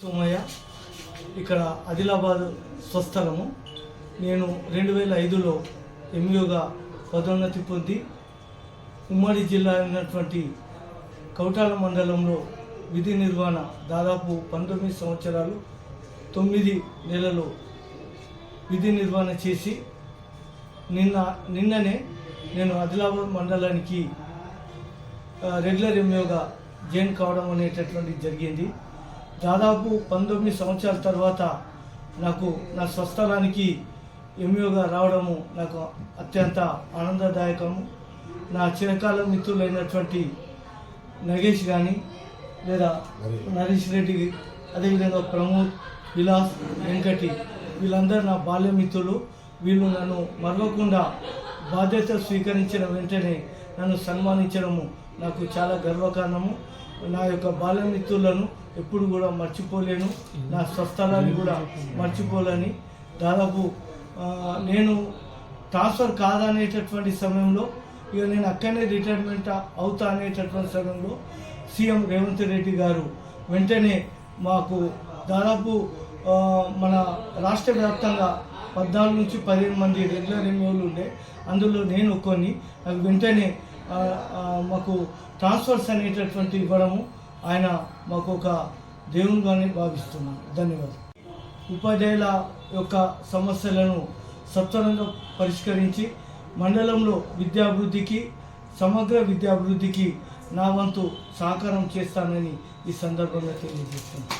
సోమయ్య ఇక్కడ ఆదిలాబాద్ స్వస్థలము. నేను రెండు వేల ఐదులో ఎంయూగా పదోన్నతి పొంది ఉమ్మడి జిల్లా అయినటువంటి కౌటాల మండలంలో విధి నిర్వహణ దాదాపు పంతొమ్మిది సంవత్సరాలు తొమ్మిది నెలలు విధి నిర్వహణ చేసి నిన్న నిన్ననే నేను ఆదిలాబాద్ మండలానికి రెగ్యులర్ ఎంఓగా జాయిన్ కావడం అనేటటువంటి జరిగింది. దాదాపు పంతొమ్మిది సంవత్సరాల తర్వాత నాకు నా స్వస్థలానికి ఎంఓగా రావడము నాకు అత్యంత ఆనందదాయకము నా చిరకాల మిత్రులైనటువంటి నగేష్ కానీ లేదా నరేష్. రెడ్డి అదేవిధంగా ప్రమోద్ విలాస్ వెంకటి వీళ్ళందరూ నా బాల్య మిత్రులు వీళ్ళు నన్ను మరవకుండా బాధ్యత స్వీకరించిన వెంటనే నన్ను సన్మానించడము నాకు చాలా గర్వకారణము. నా యొక్క బాల్యమిత్రులను ఎప్పుడు కూడా మర్చిపోలేను. నా స్వస్థలాన్ని కూడా మర్చిపోలేని. దాదాపు నేను ట్రాన్స్ఫర్ కాదనేటటువంటి సమయంలో ఇక నేను అక్కడనే రిటైర్మెంట్ అవుతా అనేటటువంటి సమయంలో సీఎం రేవంత్ రెడ్డి గారు వెంటనే మాకు దాదాపు మన రాష్ట్ర వ్యాప్తంగా పద్నాలుగు నుంచి పదిహేను మంది రెగ్యులర్ ఎంఓలు ఉండే. అందులో నేను కొన్ని నాకు వెంటనే మాకు ట్రాన్స్ఫర్స్ అనేటటువంటి ఇవ్వడము ఆయన మాకు ఒక దేవునిగానే భావిస్తున్నాను ధన్యవాదాలు. ఉపాధ్యాయుల యొక్క సమస్యలను సత్వరంగా పరిష్కరించి మండలంలో విద్యాభివృద్ధికి సమగ్ర విద్యాభివృద్ధికి నా వంతు సహకారం చేస్తానని ఈ సందర్భంగా తెలియజేస్తున్నాను.